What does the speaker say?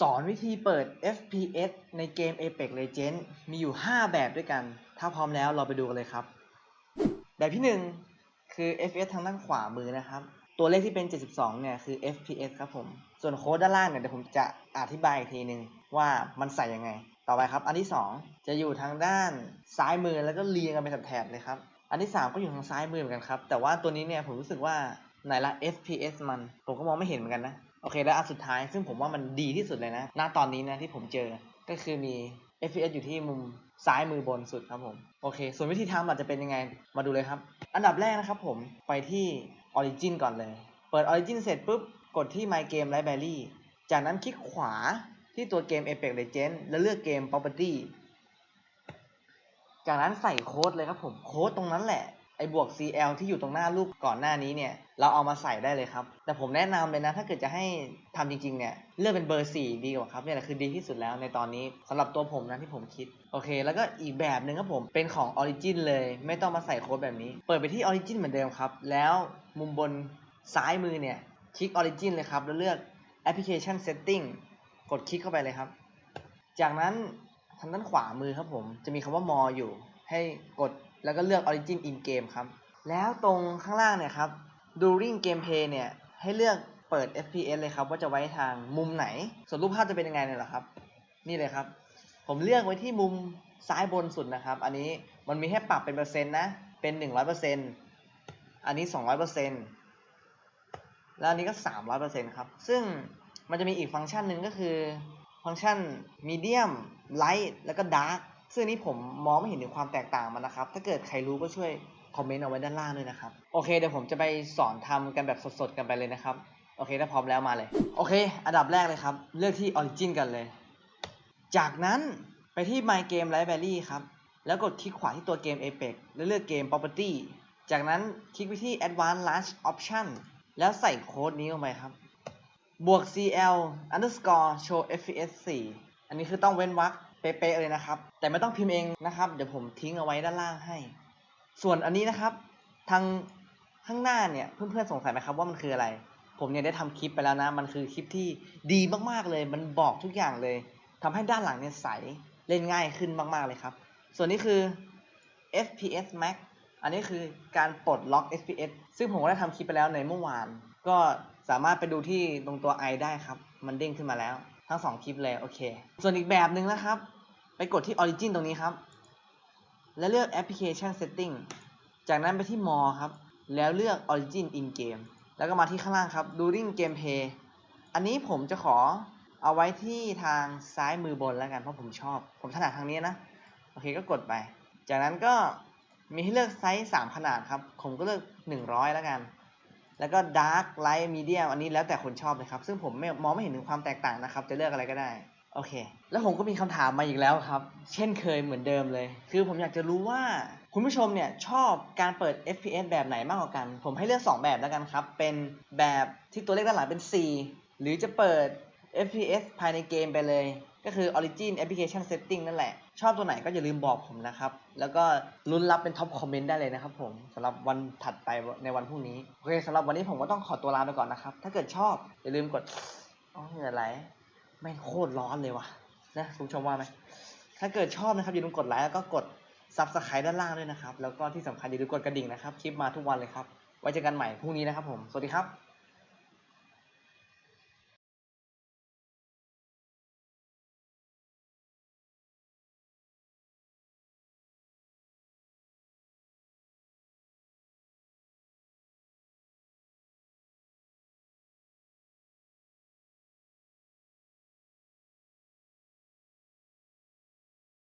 สอนวิธีเปิด FPS ในเกม Apex Legends มีอยู่ 5 แบบด้วยกัน ถ้าพร้อมแล้วเราไปดูกันเลยครับ แบบที่ 1 คือ FPS ทางด้านขวามือนะครับ ตัวเลขที่เป็น 72 เนี่ย คือ FPS ครับผม ส่วนโค้ดด้านล่างเนี่ยเดี๋ยวผมจะอธิบายอีกทีหนึ่งว่ามันใส่ยังไง ต่อไปครับ อันที่ 2 จะอยู่ทางด้านซ้ายมือแล้วก็เรียงกันเป็นแถบๆเลยครับ อันที่ 3 ก็อยู่ทางซ้ายมือเหมือนกันครับ แต่ว่าตัวนี้เนี่ยผมรู้สึกว่าไหนละ FPS มัน ผมก็มองไม่เห็นเหมือนกันนะ โอเคแล้วอันสุดท้ายซึ่งผมว่ามันดีที่สุดเลยนะ ณ ตอนนี้นะที่ผมเจอ ก็คือมี FPS อยู่ที่มุมซ้ายมือบนสุดครับผม โอเค ส่วนวิธีทำอาจจะเป็นยังไง มาดูเลยครับ อันดับแรกนะครับผม ไปที่ Origin ก่อนเลย เปิด Origin เสร็จปุ๊บ กดที่ My Game Library จากนั้นคลิกขวาที่ตัวเกม Apex Legends แล้วเลือกเกม Property จากนั้นใส่โค้ดเลยครับผม โค้ดตรงนั้นแหละ ไอ้บวก CL ที่อยู่ตรงหน้ารูปก่อนหน้านี้เนี่ย เราเอามาใส่ได้เลยครับ แต่ผมแนะนำเลยนะ ถ้าเกิดจะให้ทำจริงๆ เนี่ย เลือกเป็นเบอร์ 4 ดีกว่าครับ เนี่ยแหละคือดีที่สุดแล้วในตอนนี้สำหรับตัวผมนะที่ผมคิด โอเค แล้วก็อีกแบบหนึ่งครับผม เป็นของ Origin เลย ไม่ต้องมาใส่โค้ดแบบนี้ เปิดไปที่ Origin เหมือนเดิมครับ แล้วมุมบนซ้ายมือเนี่ย คลิก Origin เลยครับ แล้วเลือก Application Setting กดคลิกเข้าไปเลยครับ จากนั้นทางด้านขวามือครับผม จะมีคำว่า more อยู่ ให้กด แล้วก็เลือก Origin in game ครับ แล้วตรงข้างล่างเนี่ยครับ during gameplay เนี่ย ให้เลือกเปิด FPS เลยครับว่าจะไว้ทางมุมไหน ส่วนรูปภาพจะเป็นยังไงเนี่ยเหรอครับ นี่เลยครับ ผมเลือกไว้ที่มุมซ้ายบนสุดนะครับ อันนี้มันมีให้ปรับเป็นเปอร์เซ็นต์นะ เป็น 100%อันนี้ 200%แล้วอันนี้ก็ 300%ครับ ซึ่งมันจะมีอีกฟังก์ชันหนึ่งก็คือ ฟังก์ชัน medium light แล้วก็ dark ซึ่งนี้ผมมองไม่เห็นถึงความแตกต่างมันนะครับ ถ้าเกิดใครรู้ก็ช่วยคอมเมนต์เอาไว้ด้านล่างด้วยนะครับ โอเคเดี๋ยวผมจะไปสอนทำกันแบบสดๆกันไปเลยนะครับ โอเคถ้าพร้อมแล้วมาเลย โอเค อันดับแรกเลยครับ เลือกที่ Origin กันเลย จากนั้นไปที่ My Game Library ครับ แล้วกดคลิกขวาที่ตัวเกม Apex แล้วเลือกเกม Property จากนั้นคลิกไปที่ Advanced Launch Option แล้วใส่โค้ดนี้ลงไปครับ บวก CL underscore show FPS 4 อันนี้คือต้องเว้นวรรค เป๊ะๆเลยนะครับ แต่ไม่ต้องพิมพ์เองนะครับ เดี๋ยวผมทิ้งเอาไว้ด้านล่างให้ ส่วนอันนี้นะครับ ทางข้างหน้าเนี่ยเพื่อนๆสงสัยไหมครับว่ามันคืออะไร ผมเนี่ยได้ทำคลิปไปแล้วนะ มันคือคลิปที่ดีมากๆเลย มันบอกทุกอย่างเลยทำให้ด้านหลังเนี่ยใสเล่นง่ายขึ้นมากๆเลยครับ ส่วนนี้คือ FPS Max อันนี้คือการปลดล็อก FPS ซึ่งผมก็ได้ทำคลิปไปแล้วในเมื่อวาน ก็สามารถไปดูที่ตรงตัว i ได้ครับ มันเด้งขึ้นมาแล้ว ทั้งสองคลิปเลย โอเค ส่วนอีกแบบหนึ่งนะครับ ไปกดที่ Origin ตรงนี้ครับ แล้วเลือก Application Setting จากนั้นไปที่ More ครับ แล้วเลือก Origin in Game แล้วก็มาที่ข้างล่างครับ During Gameplay อันนี้ผมจะขอเอาไว้ที่ทางซ้ายมือบนแล้วกันเพราะผมชอบ ผมถนัดทางนี้นะ โอเคก็กดไป จากนั้นก็มีให้เลือกไซส์ 3 ขนาดครับ ผมก็เลือก 100 แล้วกัน แล้วก็ Dark Light Medium อันนี้แล้วแต่คนชอบเลยครับ ซึ่งผมไม่มองไม่เห็นถึงความแตกต่างนะครับ จะเลือกอะไรก็ได้ โอเค แล้วผมก็มีคำถามมาอีกแล้วครับ เช่นเคยเหมือนเดิมเลย คือผมอยากจะรู้ว่าคุณผู้ชมเนี่ยชอบการเปิด FPS แบบไหนมากกว่ากัน ผมให้เลือก 2 แบบแล้วกันครับ เป็นแบบที่ตัวเลขด้านหลังเป็น 4 หรือจะเปิด FPS ภายในเกมไปเลย ก็คือ Origin Application Setting นั่นแหละ ชอบตัวไหนก็อย่าลืมบอกผมนะครับ แล้วก็ลุ้นรับเป็นท็อปคอมเมนต์ได้เลยนะครับผมสำหรับวันถัดไปในวันพรุ่งนี้ โอเคสำหรับวันนี้ผมก็ต้องขอตัวลาไปก่อนนะครับ ถ้าเกิดชอบอย่าลืมกดอ๋อเหงื่อไหล แม่งโคตรร้อนเลยว่ะนะคุณผู้ชมว่าไหมถ้าเกิดชอบนะครับอย่าลืมกดไลค์แล้วก็กด s u b สไครต์ด้านล่างด้วยนะครับ แล้วก็ที่สำคัญอย่าลืมกดกระดิ่งนะครับ คลิปมาทุกวันเลยครับ ไว้เจอกันใหม่พรุ่งนี้นะครับผม สวัสดีครับ